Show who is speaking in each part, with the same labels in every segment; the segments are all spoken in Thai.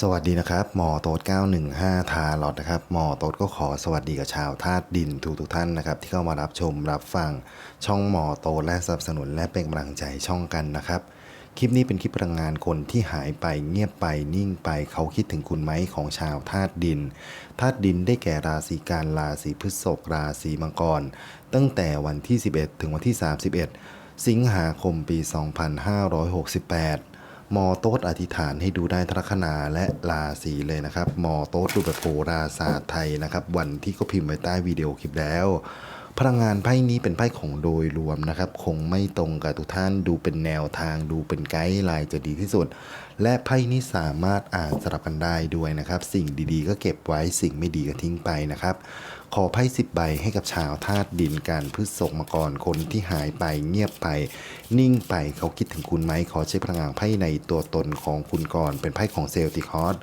Speaker 1: สวัสดีนะครับหมอโต๊ด915 ทาลอดนะครับหมอโต๊ดก็ขอสวัสดีกับชาวธาตุดินทุกทุกๆท่านนะครับที่เข้ามารับชมรับฟังช่องหมอโต๊ดและสนับสนุนและเป็นกำลังใจช่องกันนะครับ คลิปนี้เป็นคลิปพลังงานคนที่หายไปเงียบไปนิ่งไปเขาคิดถึงคุณไหมของชาวธาตุดินธาตุดินได้แก่ราศีกันราศีพฤษภราศีมังกร ตั้งแต่วันที่ 11 ถึงวันที่ 31 สิงหาคมปี 2568 มอโต๊ดอธิษฐานให้ดูได้ทัคนาและราศีเลยนะครับ มอโต๊ดดูแบบโหราศาสตร์ไทยนะครับ วันที่ก็พิมพ์ไว้ใต้วิดีโอคลิปแล้วพลังงานไพ่นี้เป็นไพ่ของโดยรวมนะครับ คงไม่ตรงกับทุกท่านดูเป็นแนวทางดูเป็นไกด์ไลน์จะดีที่สุด และไพ่นี้สามารถอ่านสลับกันได้ด้วยนะครับ สิ่งดีๆ ก็เก็บไว้สิ่งไม่ดีก็ทิ้งไปนะครับ ขอไพ่สิบใบให้กับชาวธาตุดินการพฤษภมาก่อนคนที่หายไปเงียบไป นิ่งไปเขาคิดถึงคุณไหมขอใช้พลังงานไพ่ในตัวตนของคุณก่อน เป็นไพ่ของเซลติคอส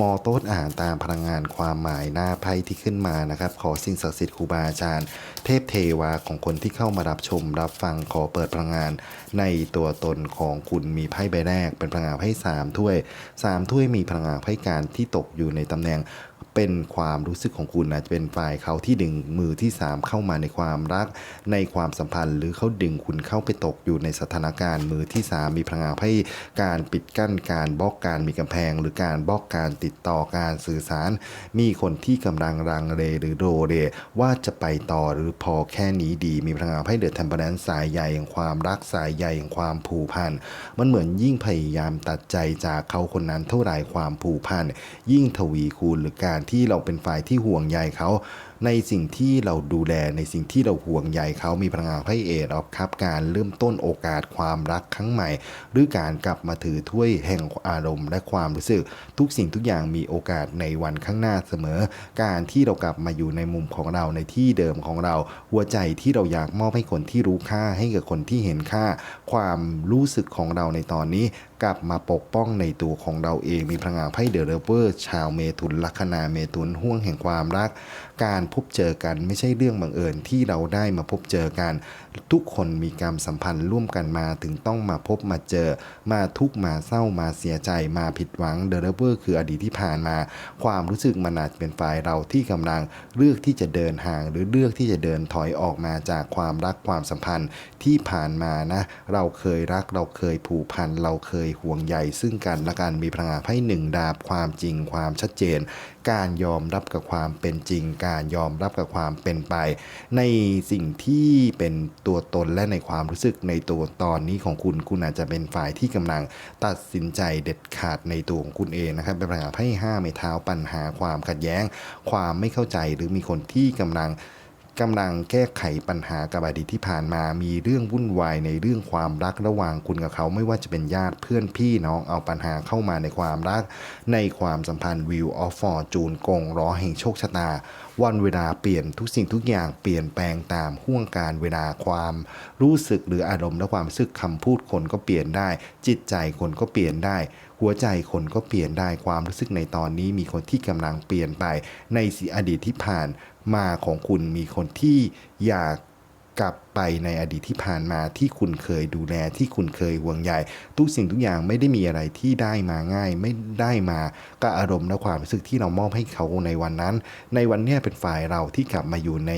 Speaker 1: มอโต๊ดอ่านตามพลังงานความหมายหน้าไพ่ที่ขึ้นมานะครับ ขอสิ่งศักดิ์สิทธิ์ครูบาอาจารย์ เทพเทวาของคนที่เข้ามารับชม รับฟังขอเปิดพลังงานในตัวตนของคุณมีไพ่ใบแรก เป็นพลังงานไพ่สามถ้วยสามถ้วยมีพลังงานไพ่การที่ตกอยู่ในตำแหน่ง เป็นความรู้สึกของคุณอาจะเป็นฝ่ายเขาที่ดึงมือที่ 3 เข้ามาในความรัก ในความสัมพันธ์ หรือเขาดึงคุณเข้าไปตกอยู่ในสถานการณ์มือที่ 3 มีพลังงานให้การปิดกั้นการบล็อกการมีกำแพง หรือการบล็อกการติดต่อการสื่อสาร มีคนที่กำลังรังเลหรือโรเรว่าจะไปต่อหรือพอแค่นี้ดี มีพลังงานให้เดือด e m p e r a n c e สายใยแห่งความรักสายใยแห่งความผูกพันมันเหมือนยิ่งพยายามตัดใจจากเขาคนนั้นเท่าไหร่ความผูกพันยิ่งทวีคูณหรือการที่เราเป็นฝ่ายที่ห่วงใยเขา ในสิ่งที่เราดูแลในสิ่งที่เราห่วงใยเขามีพลังงานไพ่เอดอครับ การเริ่มต้นโอกาสความรักครั้งใหม่ หรือการกลับมาถือถ้วยแห่งอารมณ์และความรู้สึก ทุกสิ่งทุกอย่างมีโอกาสในวันข้างหน้าเสมอ การที่เรากลับมาอยู่ในมุมของเราในที่เดิมของเรา หัวใจที่เราอยากมอบให้คนที่รู้ค่าให้กับคนที่เห็นค่า ความรู้สึกของเราในตอนนี้กลับมาปกป้องในตัวของเราเองมีพลังงานไพ่เดอะเรเวอร์ชาวเมถุนลัคนาเมถุนห่วงแห่งความรัก การพบเจอกัน ไม่ใช่เรื่องบังเอิญที่เราได้มาพบเจอกัน ทุกคนมีกรรสัมพันธ์ร่วมกันมาถึงต้องมาพบมาเจอ มาทุกมาเศร้ามาเสียใจมาผิดหวังเดอะเรเวอร์คืออดีตที่ผ่านมา ความรู้สึกมันอาจเป็นฝ่ายเราที่กำลังเลือกที่จะเดินห่าง หรือเลือกที่จะเดินถอยออกมาจากความรักความสัมพันธ์ที่ผ่านมานะ เราเคยรักเราเคยผูกพันเราเคยห่วงใยซึ่งกันและกันมีพลังงานไพ่หนึ่งดาบความจริงความชัดเจน การยอมรับกับความเป็นจริง การยอมรับกับความเป็นไป ในสิ่งที่เป็นตัวตนและในความรู้สึกในตัวตอนนี้ของคุณคุณอาจจะเป็นฝ่ายที่กำลังตัดสินใจเด็ดขาดในตัวของคุณเองนะครับเป็นปัญหานไพ่ห้าไม้เท้าปัญหาความขัดแย้ง ความไม่เข้าใจหรือมีคนที่กำลัง กำลังแก้ไขปัญหากับอดีตที่ผ่านมา มีเรื่องวุ่นวายในเรื่องความรักระหว่างคุณกับเขาไม่ว่าจะเป็นญาติเพื่อนพี่น้องเอาปัญหาเข้ามาในความรัก ในความสัมพันธ์วิวออฟฟอร์จูนกงล้อแห่งโชคชะตา วันเวลาเปลี่ยนทุกสิ่งทุกอย่างเปลี่ยนแปลงตามห่วงการเวลาความรู้สึกหรืออารมณ์และความรู้สึกคำพูดคนก็เปลี่ยนได้ จิตใจคนก็เปลี่ยนได้ หัวใจคนก็เปลี่ยนได้ความรู้สึกในตอนนี้มีคนที่กำลังเปลี่ยนไป ในสีอดีตที่ผ่านมาของคุณมีคนที่อยากกลับไปในอดีตที่ผ่านมาที่คุณเคยดูแลที่คุณเคยห่วงใยทุกสิ่งทุกอย่างไม่ได้มีอะไรที่ได้มาง่าย ไม่ได้มาก็อารมณ์และความรู้สึกที่เรามอบให้เขาในวันนั้น ในวันนี้เป็นฝ่ายเราที่กลับมาอยู่ใน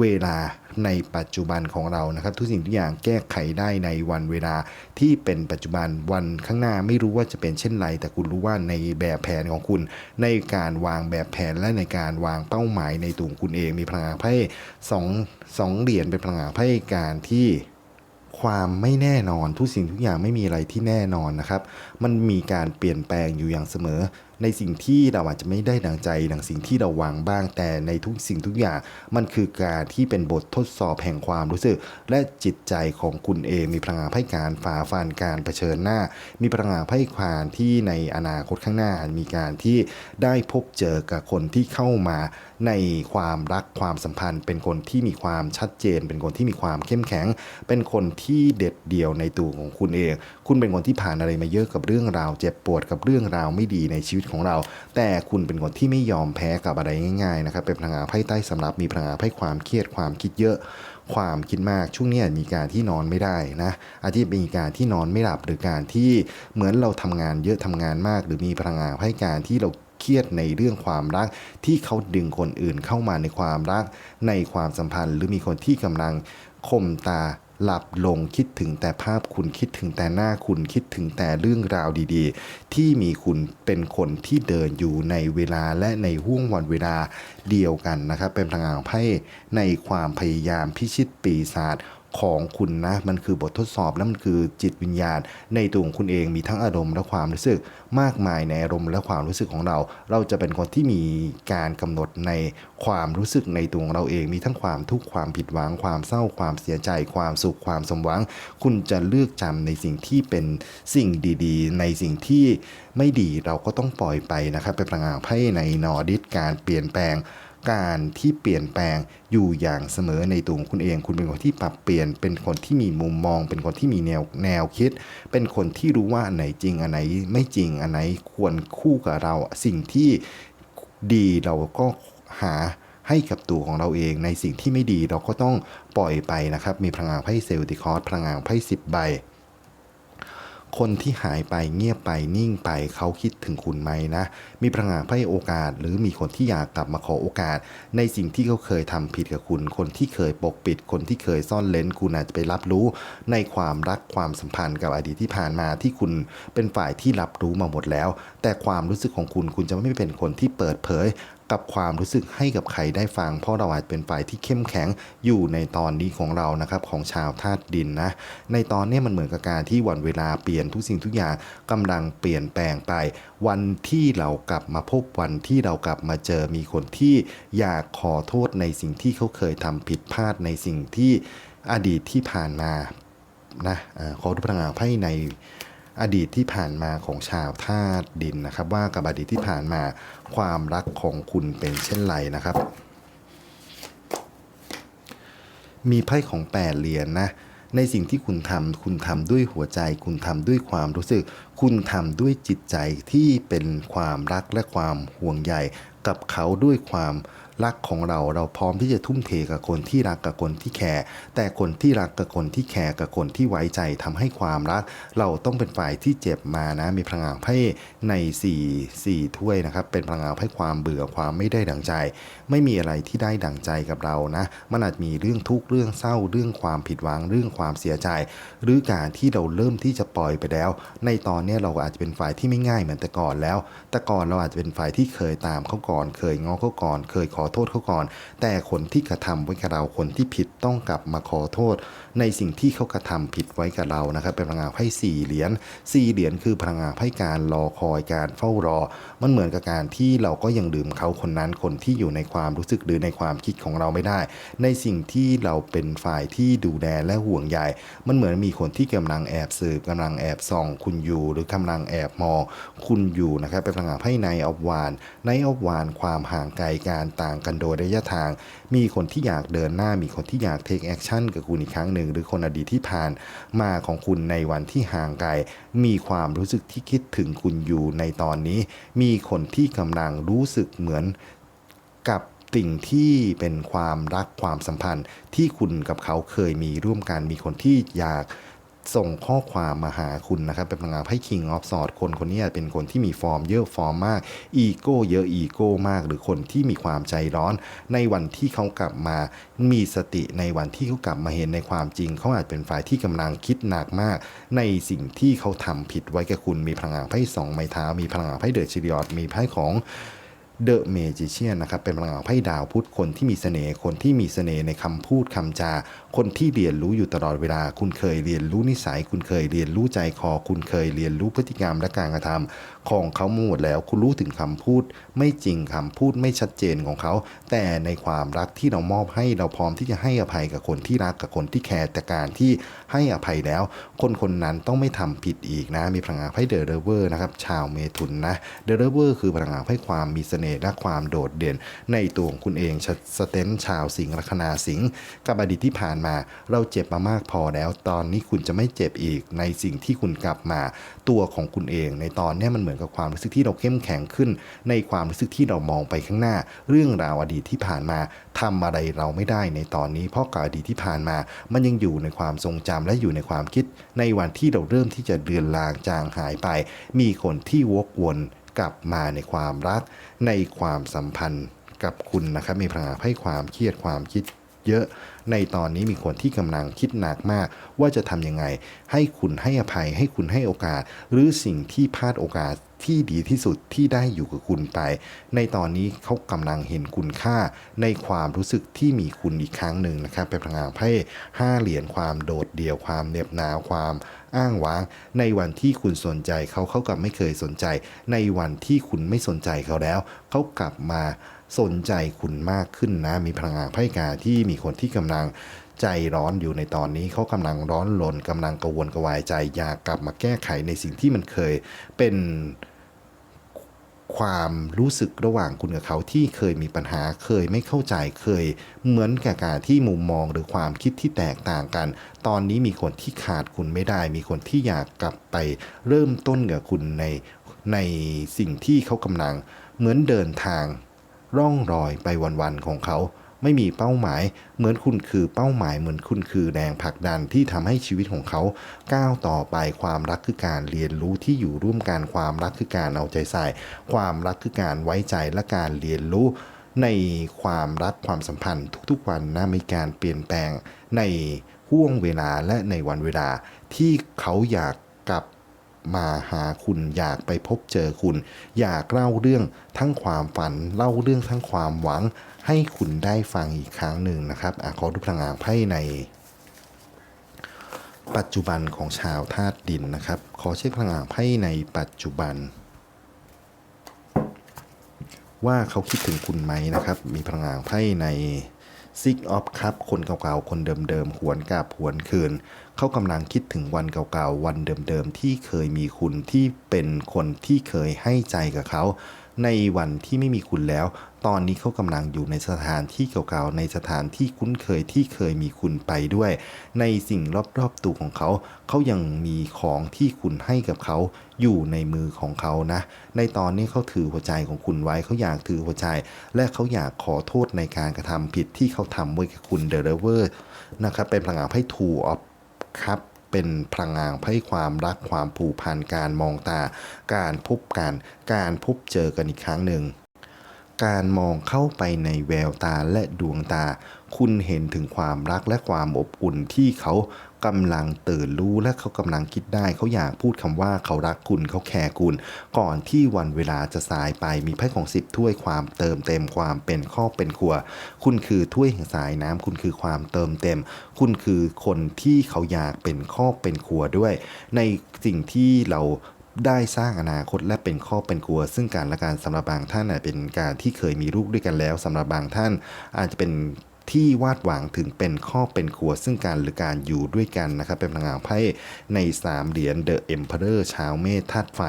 Speaker 1: เวลาในปัจจุบันของเรานะครับ ทุกสิ่งทุกอย่างแก้ไขได้ในวันเวลาที่เป็นปัจจุบันวันข้างหน้าไม่รู้ว่าจะเป็นเช่นไร แต่คุณรู้ว่าในแบบแผนของคุณ ในการวางแบบแผนและในการวางเป้าหมายในตัวคุณเองมีพลังงานไพ่สองสองเหรียญเป็นพลังงานไพ่การที่ความไม่แน่นอนทุกสิ่งทุกอย่างไม่มีอะไรที่แน่นอนนะครับ มันมีการเปลี่ยนแปลงอยู่อย่างเสมอในสิ่งที่เราอาจจะไม่ได้ดังใจดังสิ่งที่เราหวังบ้างแต่ในทุกสิ่งทุกอย่าง มันคือการที่เป็นบททดสอบแห่งความรู้สึก และจิตใจของคุณเองมีพลังงานไพ่การฝ่าฟันการเผชิญหน้า มีพลังงานไพ่ความที่ในอนาคตข้างหน้า มีการที่ได้พบเจอกับคนที่เข้ามาในความรักความสัมพันธ์ เป็นคนที่มีความชัดเจน เป็นคนที่มีความเข้มแข็ง เป็นคนที่เด็ดเดี่ยวในตัวของคุณเอง คุณเป็นคนที่ผ่านอะไรมาเยอะกับเรื่องราว เจ็บปวดกับเรื่องราวไม่ดีในชีวิตของเรา แต่คุณเป็นคนที่ไม่ยอมแพ้กับอะไรง่ายๆนะครับ เป็นพลังงานไพ่ใต้สำรับมีพลังงานไพ่ความเครียดความคิดเยอะ ความคิดมากช่วงนี้มีการที่นอนไม่ได้นะอาจจะมีการที่นอนไม่หลับหรือการที่เหมือนเราทำงานเยอะทำงานมาก หรือมีพลังงานให้การที่เราเครียดในเรื่องความรักที่เขาดึงคนอื่นเข้ามาในความรักในความสัมพันธ์ หรือมีคนที่กำลังข่มตา หลับลงคิดถึงแต่ภาพคุณคิดถึงแต่หน้าคุณคิดถึงแต่เรื่องราวดีๆ ที่มีคุณเป็นคนที่เดินอยู่ในเวลาและในห่วงวันเวลาเดียวกันนะครับ เป็นพลังงานของไพ่ในความพยายามพิชิตปีศาจ ของคุณนะ มันคือบททดสอบและมันคือจิตวิญญาณ ในตัวของคุณเองมีทั้งอารมณ์และความรู้สึก มากมายในอารมณ์และความรู้สึกของเรา เราจะเป็นคนที่มีการกำหนดในความรู้สึกในตัวของเราเอง มีทั้งความทุกข์ความผิดหวัง ความเศร้าความเสียใจ ความสุขความสมหวัง คุณจะเลือกจำในสิ่งที่เป็นสิ่งดี ๆ ในสิ่งที่ไม่ดีเราก็ต้องปล่อยไปนะครับเป็นพลังงานไพ่ในนอดิสการเปลี่ยนแปลง การที่เปลี่ยนแปลงอยู่อย่างเสมอในตัวของคุณเอง คุณเป็นคนที่ปรับเปลี่ยน เป็นคนที่มีมุมมอง เป็นคนที่มีแนวแนวคิด เป็นคนที่รู้ว่าอันไหนจริงอันไหนไม่จริงอันไหนควรคู่กับเรา สิ่งที่ดีเราก็หาให้กับตัวของเราเองในสิ่งที่ไม่ดีเราก็ต้องปล่อยไปนะครับ มีพลังงานไพ่เซลติคอร์สพลังงานไพ่สิบใบ คนที่หายไปเงียบไปนิ่งไปเขาคิดถึงคุณไหมนะ มีพลังงานให้โอกาส หรือมีคนที่อยากกลับมาขอโอกาส ในสิ่งที่เขาเคยทำผิดกับคุณ คนที่เคยปกปิด คนที่เคยซ่อนเลนคุณอาจจะไปรับรู้ ในความรักความสัมพันธ์กับอดีตที่ผ่านมาที่คุณเป็นฝ่ายที่รับรู้มาหมดแล้ว แต่ความรู้สึกของคุณคุณจะไม่เป็นคนที่เปิดเผย กับความรู้สึกให้กับใครได้ฟัง เพราะเราอาจเป็นฝ่ายที่เข้มแข็งอยู่ในตอนนี้ของเรานะครับของชาวธาตุดินนะในตอนนี้มันเหมือนกับการที่วันเวลาเปลี่ยนทุกสิ่งทุกอย่างกำลังเปลี่ยนแปลงไป วันที่เรากลับมาพบวันที่เรากลับมาเจอมีคนที่อยากขอโทษในสิ่งที่เขาเคยทำผิดพลาดในสิ่งที่อดีตที่ผ่านมานะออขอดูพลังงานไพ่ใน อดีตที่ผ่านมาของชาวธาตุดินนะครับ ว่ากับอดีตที่ผ่านมาความรักของคุณเป็นเช่นไรนะครับ มีไพ่ของแปดเหรียญนะในสิ่งที่คุณทำ คุณทำด้วยหัวใจ คุณทำด้วยความรู้สึก คุณทำด้วยจิตใจที่เป็นความรักและความห่วงใยกับเขาด้วยความ รักของเราเราพร้อมที่จะทุ่มเทกับคนที่รักกับคนที่แคร์แต่คนที่รักกับคนที่แคร์กับคนที่ไว้ใจทำให้ความรัก เราต้องเป็นฝ่ายที่เจ็บมานะมีพลังงานไพ่ใน4 4ถ้วยนะครับเป็นพลังงานไพ่ความเบื่อความไม่ได้ดังใจ ไม่มีอะไรที่ได้ดังใจกับเรานะมันอาจมีเรื่องทุกข์เรื่องเศร้าเรื่องความผิดหวังเรื่องความเสียใจ หรือการที่เราเริ่มที่จะปล่อยไปแล้ว ในตอนนี้เราอาจจะเป็นฝ่ายที่ไม่ง่ายเหมือนแต่ก่อนแล้ว แต่ก่อนเราอาจจะเป็นฝ่ายที่เคยตามเขาก่อน เคยง้อเขาก่อน เคยขอโทษเขาก่อน แต่คนที่กระทำไว้กับเราคนที่ผิดต้องกลับมาขอโทษ ในสิ่งที่เขากระทำผิดไว้กับเรานะครับ เป็นพลังงานไพ่สี่เหรียญสี่เหรียญคือพลังงานไพ่การรอคอยการเฝ้ารอ มันเหมือนกับการที่เราก็ยังลืมเขาคนนั้นคนที่อยู่ในความรู้สึกหรือในความคิดของเราไม่ได้ ในสิ่งที่เราเป็นฝ่ายที่ดูแลและห่วงใยมันเหมือนมีคนที่กำลังแอบสืบกำลังแอบส่อง คุณอยู่ หรือกำลังแอบมองคุณอยู่นะครับเป็นพลังงานไพ่ในออบวานในออบวานความห่างไกลการต่างกันโดยระยะทาง มีคนที่อยากเดินหน้ามีคนที่อยากเทคแอคชั่นกับคุณอีกครั้งหนึ่งหรือคนอดีตที่ผ่านมาของคุณในวันที่ห่างไกล มีความรู้สึกที่คิดถึงคุณอยู่ในตอนนี้ มีคนที่กำลังรู้สึกเหมือนกับสิ่งที่เป็นความรักความสัมพันธ์ที่คุณกับเขาเคยมีร่วมกันมีคนที่อยาก ส่งข้อความมาหาคุณนะครับเป็นพลังงานไพ่ King of Swords คนคนนี้เป็นคนที่มีฟอร์มเยอะฟอร์มมากอีโก้เยอะอีโก้มาก หรือคนที่มีความใจร้อน ในวันที่เขากลับมามีสติในวันที่เขากลับมาเห็นในความจริง เขาอาจเป็นฝ่ายที่กำลังคิดหนักมาก ในสิ่งที่เขาทำผิดไว้กับคุณมีพลังงานไพ่สองไม้เท้ามีพลังงานไพ่เดอะชิริออดมีไพ่ของเดอะเมจิเชียนนะครับเป็นพลังงานไพ่ดาวพุธคนที่มีเสน่ห์คนที่มีเสน่ห์ในคำพูดคำจา คนที่เรียนรู้อยู่ตลอดเวลา คุณเคยเรียนรู้นิสัย คุณเคยเรียนรู้ใจคอ คุณเคยเรียนรู้พฤติกรรมและการกระทำของเขาหมดแล้ว คุณรู้ถึงคำพูด ไม่จริงคำพูดไม่ชัดเจนของเขา แต่ในความรักที่เรามอบให้เราพร้อมที่จะให้อภัยกับคนที่รักกับคนที่แคร์แต่การที่ให้อภัยแล้ว คนคนนั้นต้องไม่ทำผิดอีกนะ มีพลังงานไพ่เดอะเรเวอร์นะครับชาวเมถุนนะเดอะเรเวอร์คือพลังงานไพ่ความมีเสน่ห์และความโดดเด่น ในตัวของคุณเองสเตนชาวสิงห์ลัคนาสิงห์กับอดีตที่ผ่านมาเราเจ็บมามากพอแล้ว ตอนนี้คุณจะไม่เจ็บอีกในสิ่งที่คุณกลับมา ตัวของคุณเอง ในตอนนี้มันเหมือนกับความรู้สึกที่เราเข้มแข็งขึ้น ในความรู้สึกที่เรามองไปข้างหน้า เรื่องราวอดีตที่ผ่านมาทำอะไรเราไม่ได้ในตอนนี้ เพราะกับอดีตที่ผ่านมา มันยังอยู่ในความทรงจำและอยู่ในความคิด ในวันที่เราเริ่มที่จะเดือนลางจางหายไป มีคนที่วกวนกลับมาในความรัก ในความสัมพันธ์กับคุณนะครับมีพลังให้ความเครียดความคิด เยอะ ในตอนนี้มีคนที่กำลังคิดหนักมาก ว่าจะทำยังไง ให้คุณให้อภัย ให้คุณให้โอกาส หรือสิ่งที่พลาดโอกาสที่ดีที่สุดที่ได้อยู่กับคุณไป ในตอนนี้เขากำลังเห็นคุณค่าในความรู้สึกที่มีคุณอีกครั้งหนึ่งนะครับเป็นพลังงานไพ่ห้าเหรียญความโดดเดี่ยวความเหน็บหนาวความอ้างว้าง ในวันที่คุณสนใจเขาเขากลับไม่เคยสนใจ ในวันที่คุณไม่สนใจเขาแล้ว เขากลับมา สนใจคุณมากขึ้นนะ มีพลังงานไพ่กาที่มีคนที่กำลังใจร้อนอยู่ในตอนนี้เขากำลังร้อนรนกำลังกังวลกวายใจ อยากกลับมาแก้ไขในสิ่งที่มันเคยเป็นความรู้สึกระหว่างคุณกับเขาที่เคยมีปัญหาเคยไม่เข้าใจเคยเหมือนกับการที่มุมมองหรือความคิดที่แตกต่างกัน ตอนนี้มีคนที่ขาดคุณไม่ได้ มีคนที่อยากกลับไปเริ่มต้นกับคุณในในสิ่งที่เขากำลังเหมือนเดินทาง ร่องรอยไปวันๆของเขา ไม่มีเป้าหมาย เหมือนคุณคือเป้าหมายเหมือนคุณคือแรงผลักดันที่ทำให้ชีวิตของเขาก้าวต่อไปความรักคือการเรียนรู้ที่อยู่ร่วมกันความรักคือการเอาใจใส่ ความรักคือการไว้ใจและการเรียนรู้ ในความรักความสัมพันธ์ทุกๆวันนะมีการเปลี่ยนแปลงในห่วงเวลาและในวันเวลาที่เขาอยากกลับ มาหาคุณอยากไปพบเจอคุณ อยากเล่าเรื่องทั้งความฝัน เล่าเรื่องทั้งความหวัง ให้คุณได้ฟังอีกครั้งหนึ่งนะครับอขอดูพลังงานไพ่ในปัจจุบันของชาวธาตุดินนะครับ ขอเช็คพลังงานไพ่ในปัจจุบัน ว่าเขาคิดถึงคุณไหมนะครับ มีพลังงานไพ่ใน ซิกออฟครับคนเก่าๆ คนเดิมๆ หวนกลับหวนคืน เขากำลังคิดถึงวันเก่าๆ วันเดิมๆ ที่เคยมีคุณที่เป็นคนที่เคยให้ใจกับเขา ในวันที่ไม่มีคุณแล้ว ตอนนี้เขากำลังอยู่ในสถานที่เก่าๆ ในสถานที่คุ้นเคยที่เคยมีคุณไปด้วย ในสิ่งรอบๆตัวของเขา เขายังมีของที่คุณให้กับเขาอยู่ในมือของเขานะ ในตอนนี้เขาถือหัวใจของคุณไว้ เขาอยากถือหัวใจ และเขาอยากขอโทษในการกระทำผิดที่เขาทำไว้กับคุณเดอะเวอร์นะครับ เป็นพลังงานไพ่ทูออฟครับ เป็นพลังงานให้ความรักความผูกพันการมองตา การพบกัน การพบเจอกันอีกครั้งหนึ่งการมองเข้าไปในแววตาและดวงตา คุณเห็นถึงความรักและความอบอุ่นที่เขา กำลังตื่นรู้และเขากำลังคิดได้ เขาอยากพูดคำว่าเขารักคุณเขาแคร์คุณ ก่อนที่วันเวลาจะสายไปมีไพ่ของสิบถ้วยความเติมเต็มความเป็นครอเป็นครัว คุณคือถ้วยแห่งสายน้ำคุณคือความเติมเต็ม คุณคือคนที่เขาอยากเป็นครอเป็นครัวด้วย ในสิ่งที่เราได้สร้างอนาคตและเป็นครอเป็นครัว ซึ่งการละการสำหรับบางท่านเป็นการที่เคยมีลูกด้วยกันแล้วสำหรับบางท่านอาจจะเป็น ที่วาดหวังถึงเป็นครอเป็นครัวซึ่งการหรือการอยู่ด้วยกันนะครับเป็นพลังงานไพ่ในสามเหรียญเดอะเอ็มเพอเรอร์ชาวเมธาตุไฟ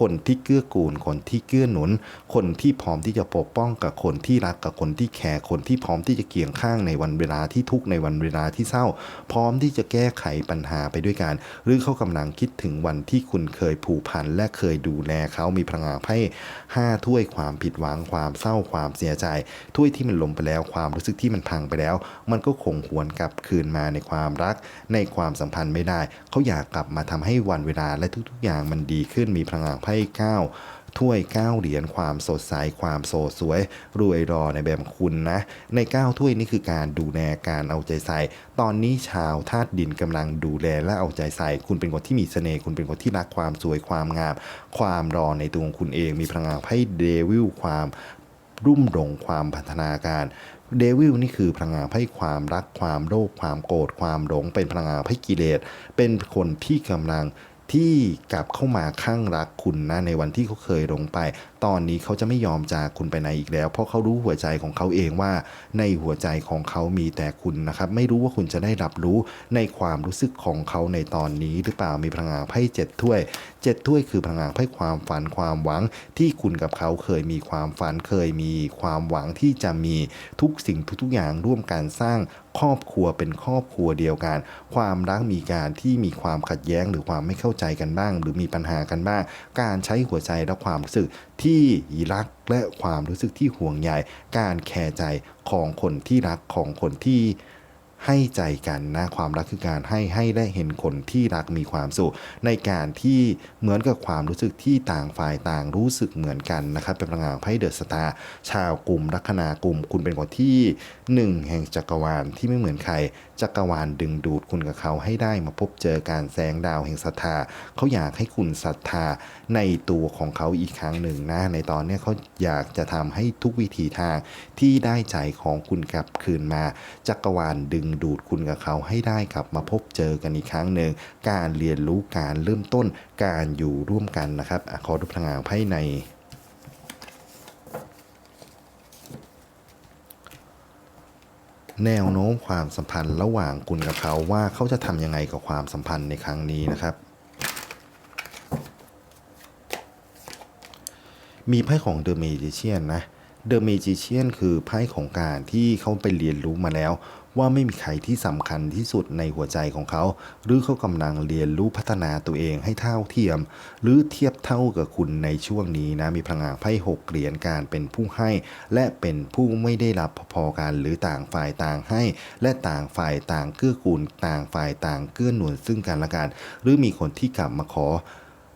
Speaker 1: คนที่เกื้อกูล คนที่เกื้อหนุน คนที่พร้อมที่จะปกป้องกับคนที่รักกับคนที่แคร์คนที่พร้อมที่จะเคียงข้างในวันเวลาที่ทุกในวันเวลาที่เศร้า พร้อมที่จะแก้ไขปัญหาไปด้วยกัน หรือเขากำลังคิดถึงวันที่คุณเคยผูกพันและเคยดูแลเขามีพลังงานไพ่ห้าถ้วยความผิดหวังความเศร้าความเสียใจถ้วยที่มันลมไปแล้วความรู้สึกที่มันพังไปแล้ว มันก็คงหวนกลับคืนมาในความรัก ในความสัมพันธ์ไม่ได้ เขาอยากกลับมาทำให้วันเวลาและทุกๆ อย่างมันดีขึ้นมีพลังงานไพ่ก้าถ้วยเก้าเหรียญความสดใสความโสดสวย รวยรอในแบบคุณนะ ในเก้าถ้วยนี่คือการดูแลการเอาใจใส่ ตอนนี้ชาวธาตุดินกำลังดูแลและเอาใจใส่ คุณเป็นคนที่มีเสน่ห์คุณเป็นคนที่รักความสวยความงาม ความรอในตัวของคุณเองมีพลังงานไพ่เดวิลความรุ่มหลงความพัฒนาการ เดวิลนี่คือพลังงานให้ความรักความโลภความโกรธความหลง เป็นพลังงานให้กิเลสเป็นคนที่กำลังที่กลับเข้ามาข้างรักคุณนะในวันที่เขาเคยลงไป ตอนนี้เขาจะไม่ยอมจากคุณไปไหนอีกแล้ว เพราะเขารู้หัวใจของเขาเองว่า ในหัวใจของเขามีแต่คุณนะครับ ไม่รู้ว่าคุณจะได้รับรู้ในความรู้สึกของเขาในตอนนี้ หรือเปล่ามีพลังงานไพ่เจ็ดถ้วยเจ็ดถ้วยคือพลังงานไพ่ความฝันความหวัง ที่คุณกับเขาเคยมีความฝันเคยมีความหวังที่จะมีทุกสิ่งทุกๆอย่างร่วมกันสร้างครอบครัวเป็นครอบครัวเดียวกัน ความรักมีการที่มีความขัดแย้งหรือความไม่เข้าใจกันบ้าง หรือมีปัญหากันบ้าง การใช้หัวใจและความรู้สึก ที่รักและความรู้สึกที่ห่วงใยการแคร์ใจของคนที่รักของคนที่ ให้ใจกันนะ ความรักคือการให้ให้และเห็นคนที่รักมีความสุข ในการที่เหมือนกับความรู้สึกที่ต่างฝ่ายต่างรู้สึกเหมือนกันนะครับ เป็นพลังงานไพ่เดอะสตาร์ชาวกลุ่มลัคนากลุ่ม คุณเป็นคนที่หนึ่งแห่งจักรวาลที่ไม่เหมือนใคร จักรวาลดึงดูดคุณกับเขาให้ได้มาพบเจอการแสงดาวแห่งศรัทธาเขาอยากให้คุณศรัทธาในตัวของเขาอีกครั้งหนึ่งนะในตอนนี้เขาอยากจะทำให้ทุกวิธีทางที่ได้ใจของคุณกลับคืนมาจักรวาลดึงดูดคุณกับเขาให้ได้กลับมาพบเจอกันอีกครั้งหนึ่งการเรียนรู้การเริ่มต้นการอยู่ร่วมกันนะครับอขอดูพลังงานไพ่ในแนวโน้มความสัมพันธ์ระหว่างคุณกับเขาว่าเขาจะทำยังไงกับความสัมพันธ์ในครั้งนี้นะครับ มีไพ่ของ The Magician นนะ The Magician คือไพ่ของการที่เขาไปเรียนรู้มาแล้ว ว่าไม่มีใครที่สำคัญที่สุดในหัวใจของเขา หรือเขากำลังเรียนรู้พัฒนาตัวเองให้เท่าเทียม หรือเทียบเท่ากับคุณในช่วงนี้นะมีพลังงานไพ่หกเหรียญการเป็นผู้ให้ และเป็นผู้ไม่ได้รับพอๆกันหรือต่างฝ่ายต่างให้ และต่างฝ่ายต่างเกื้อกูลต่างฝ่ายต่างเกื้อหนุนซึ่งกันและกัน หรือมีคนที่กลับมาขอ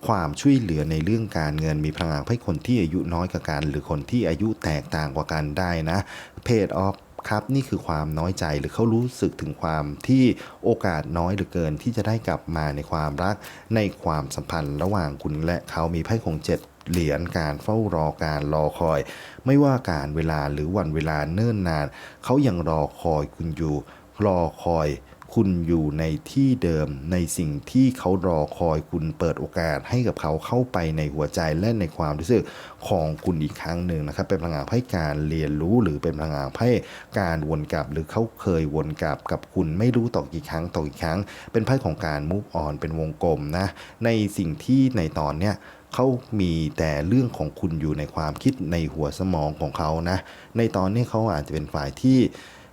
Speaker 1: ความช่วยเหลือในเรื่องการเงินมีพลังงานให้คนที่อายุน้อยกว่ากัน หรือคนที่อายุแตกต่างกว่ากันได้นะเพจออฟ ครับนี่คือความน้อยใจหรือเขารู้สึกถึงความที่โอกาสน้อยเหลือเกิน ที่จะได้กลับมาในความรักในความสัมพันธ์ระหว่างคุณและเขามีไพ่ของเจ็ดเหรียญการเฝ้ารอการรอคอย ไม่ว่าการเวลาหรือวันเวลาเนิ่นนาน เขายังรอคอยคุณอยู่ รอคอย คุณอยู่ในที่เดิมในสิ่งที่เขารอคอยคุณเปิดโอกาสให้กับเขาเข้าไปในหัวใจและในความรู้สึกของคุณอีกครั้งหนึ่งนะครับ เป็นพลังงานให้การเรียนรู้หรือเป็นพลังงานให้การวนกลับ หรือเขาเคยวนกลับกับคุณไม่รู้ต่อกี่ครั้งต่อกี่ครั้ง เป็นไพ่ของการ move on เป็นวงกลมนะในสิ่งที่ในตอนเนี้ยเขามีแต่เรื่องของคุณอยู่ในความคิดในหัวสมองของเขานะ ในตอนนี้เขาอาจจะเป็นฝ่ายที่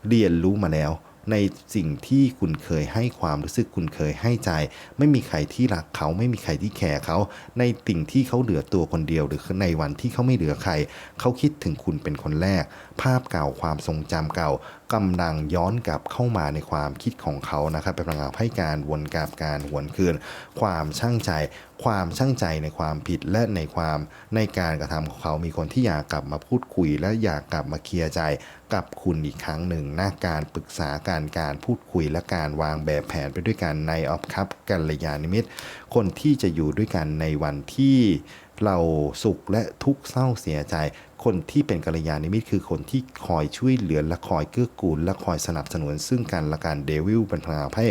Speaker 1: เรียนรู้มาแล้ว ในสิ่งที่คุณเคยให้ความรู้สึกคุณเคยให้ใจ ไม่มีใครที่รักเขาไม่มีใครที่แคร์เขาในสิ่งที่เขาเหลือตัวคนเดียว หรือในวันที่เขาไม่เหลือใคร เขาคิดถึงคุณเป็นคนแรก ภาพเก่าความทรงจำเก่ากำลังย้อนกลับเข้ามาในความคิดของเขานะครับเป็นพลังงานให้การวนกลับการหวนคืน ความช่างใจ ความช่างใจในความผิดและในความในการกระทำของเขามีคนที่อยากกลับมาพูดคุย และอยากกลับมาเคลียร์ใจกับคุณอีกครั้งหนึ่งหนะการปรึกษาการการพูดคุยและการวางแบบแผนไปด้วยกันในออฟคัพกัลยาณมิตร คนที่จะอยู่ด้วยกันในวันที่เราสุขและทุกข์เศร้าเสียใจ คนที่เป็นกัลยาณมิตรคือคนที่คอยช่วยเหลือและคอยเกื้อกูลและคอยสนับสนุน ซึ่งกันและกันเดวิลเป็นพลังงาให้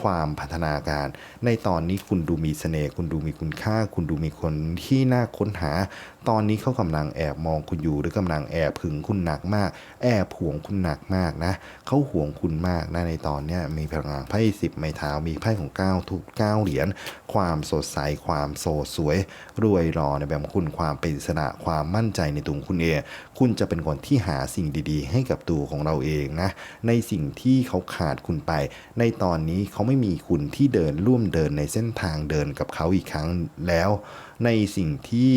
Speaker 1: ความพัฒนาการ ในตอนนี้คุณดูมีเสน่ห์คุณดูมีคุณค่า คุณดูมีคนที่น่าค้นหาตอนนี้เขากำลังแอบมองคุณอยู่หรือกำลังแอบหึงคุณหนักมาก แอบห่วงคุณหนักมากนะเขาห่วงคุณมากนะในตอนเนี้ยมีพลังงานไพ่สิบไม้เท้ามีไพ่ของเก้าทุกเก้าเหรียญความสดใสความโสดสวย รวยรอในแบบของคุณความเป็นอิสระความมั่นใจในตัวคุณเอง คุณจะเป็นคนที่หาสิ่งดีๆ ให้กับตัวของเราเองนะ ในสิ่งที่เขาขาดคุณไป ในตอนนี้เขาไม่มีคุณที่เดินร่วมเดินในเส้นทางเดินกับเขาอีกครั้งแล้ว ในสิ่งที่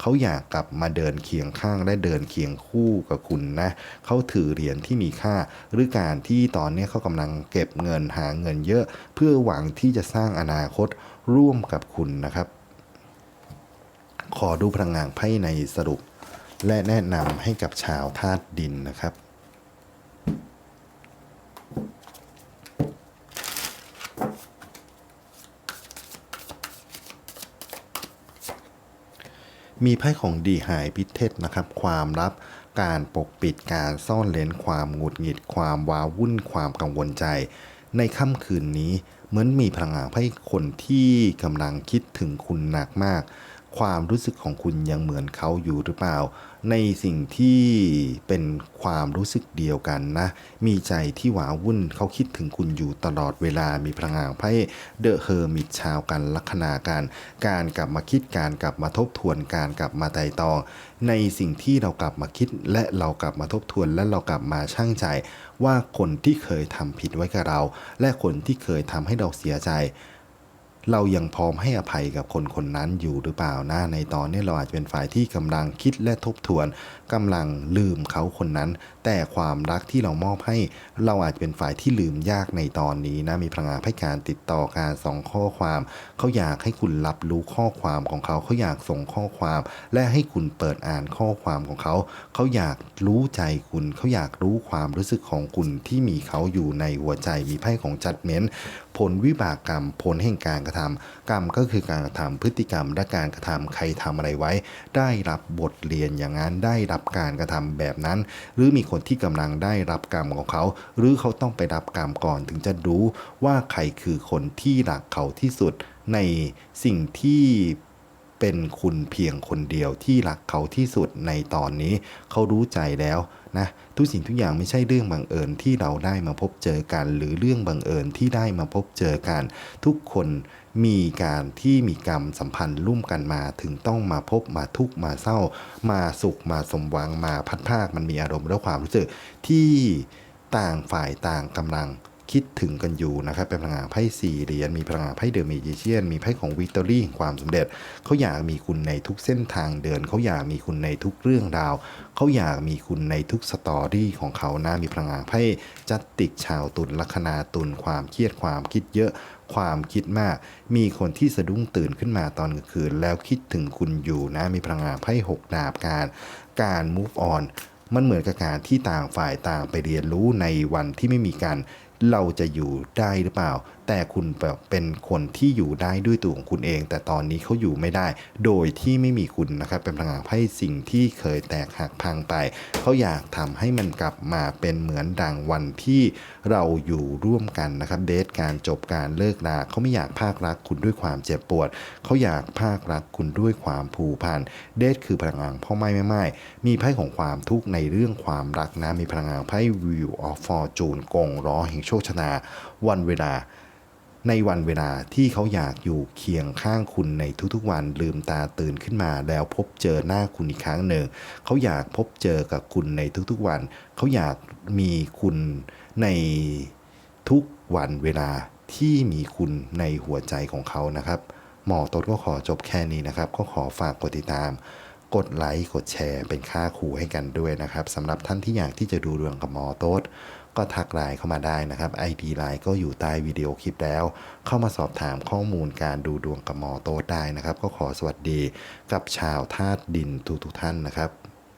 Speaker 1: เขาอยากกลับมาเดินเคียงข้างและเดินเคียงคู่กับคุณนะเขาถือเหรียญที่มีค่า หรือการที่ตอนนี้เขากำลังเก็บเงินหาเงินเยอะ เพื่อหวังที่จะสร้างอนาคตร่วมกับคุณนะครับ ขอดูพลังงานไพ่ในสรุป และแนะนำให้กับชาวธาตุดินนะครับ มีไพ่ของดีหายพิเทศนะครับ ความลับการปกปิดการซ่อนเลนความหงุดหงิดความว้าวุ่นความกังวลใจ ในค่ำคืนนี้เหมือนมีพลังงานไพ่คนที่กำลังคิดถึงคุณหนักมาก ความรู้สึกของคุณยังเหมือนเขาอยู่หรือเปล่า ในสิ่งที่เป็นความรู้สึกเดียวกันนะ มีใจที่หวาวุ่นเขาคิดถึงคุณอยู่ตลอดเวลามีพลังงานไพ่เดอะเฮอร์มิตชาวกันลัคนาการ การกลับมาคิดการกลับมาทบทวนการกลับมาไต่ตอง ในสิ่งที่เรากลับมาคิดและเรากลับมาทบทวน และเรากลับมาช่างใจ ว่าคนที่เคยทำผิดไว้กับเรา และคนที่เคยทำให้เราเสียใจ เรายังพร้อมให้อภัยกับคนคนนั้นอยู่หรือเปล่านะในตอนนี้เราอาจจะเป็นฝ่ายที่กำลังคิดและทบทวนกำลังลืมเขาคนนั้น แต่ความรักที่เรามอบให้ เราอาจจะเป็นฝ่ายที่ลืมยากในตอนนี้นะมีพลังงานให้การติดต่อการส่งข้อความ เขาอยากให้คุณรับรู้ข้อความของเขา เขาอยากส่งข้อความ และให้คุณเปิดอ่านข้อความของเขา เขาอยากรู้ใจคุณ เขาอยากรู้ความรู้สึกของคุณที่มีเขาอยู่ในหัวใจมีไพ่ของจัดเม้น ผลวิบากกรรม ผลแห่งการกระทำกรรมก็คือการกระทำพฤติกรรมและการกระทำใครทำอะไรไว้ ได้รับบทเรียนอย่างนั้นได้รับการกระทำแบบนั้น หรือมีคนที่กำลังได้รับกรรมของเขา หรือเขาต้องไปรับกรรมก่อนถึงจะรู้ว่าใครคือคนที่รักเขาที่สุดในสิ่งที่ เป็นคุณเพียงคนเดียวที่รักเขาที่สุดในตอนนี้ เขารู้ใจแล้วนะทุกสิ่งทุกอย่างไม่ใช่เรื่องบังเอิญที่เราได้มาพบเจอกัน หรือเรื่องบังเอิญที่ได้มาพบเจอกัน ทุกคนมีการที่มีกรรมสัมพันธ์ร่วมกันมาถึงต้องมาพบมาทุกข์มาเศร้า มาสุขมาสมหวังมาพัดภาคมันมีอารมณ์และความรู้สึกที่ต่างฝ่ายต่างกำลัง คิดถึงกันอยู่นะครับเป็นพลังงานไพ่สี่เหรียญมีพลังงานไพ่เดอะเมจิเชียน มีไพ่ของวิกตอรี่ความสำเร็จเขาอยากมีคุณในทุกเส้นทางเดินเขาอยากมีคุณในทุกเรื่องราวเขาอยากมีคุณในทุกสตอรี่ของเขานะมีพลังงานไพ่จัตติกชาวตุลลัคนาตุลความเครียดความคิดเยอะความคิดมาก มีคนที่สะดุ้งตื่นขึ้นมาตอนกลางคืน แล้วคิดถึงคุณอยู่นะมีพลังงานไพ่หกดาบการ การ move on มันเหมือนกับการที่ต่างฝ่ายต่างไปเรียนรู้ในวันที่ไม่มีกัน เราจะอยู่ได้หรือเปล่าแต่คุณแบบเป็นคนที่อยู่ได้ด้วยตัวของคุณเอง แต่ตอนนี้เขาอยู่ไม่ได้ โดยที่ไม่มีคุณนะครับ เป็นพลังงานไพ่สิ่งที่เคยแตกหักพังไปเขาอยากทำให้มันกลับมาเป็นเหมือนดังวันที่เราอยู่ร่วมกันนะครับเดทการจบการเลิกลาเขาไม่อยากภาครักคุณด้วยความเจ็บปวดเขาอยากภาครักคุณด้วยความผูกพันเดทคือพลังงานพ่อไม่ไม่ไม่มีไพ่ของความทุกข์ในเรื่องความรักนะมีพลังงานไพ่ Wheel of Fortune กงล้อแห่งโชคชะตาวันเวลา ในวันเวลาที่เขาอยากอยู่เคียงข้างคุณในทุกๆวันลืมตาตื่นขึ้นมา แล้วพบเจอหน้าคุณอีกครั้งหนึ่งเขาอยากพบเจอกับคุณในทุกๆวัน เขาอยากมีคุณในทุกวันเวลาที่มีคุณในหัวใจของเขานะครับ หมอต้นก็ขอจบแค่นี้นะครับ ก็ขอฝากกดติดตาม กดไลค์กดแชร์เป็นค่าขู่ให้กันด้วยนะครับสำหรับท่านที่อยากที่จะดูเรื่องกับหมอโต๊ด ก็ทักไลน์เข้ามาได้นะครับ ID ไลน์ก็อยู่ใต้วิดีโอคลิปแล้ว เข้ามาสอบถามข้อมูลการดูดวงกับหมอโต๊ดได้นะครับ ก็ขอสวัสดีกับชาวธาตุดินทุกๆท่านนะครับ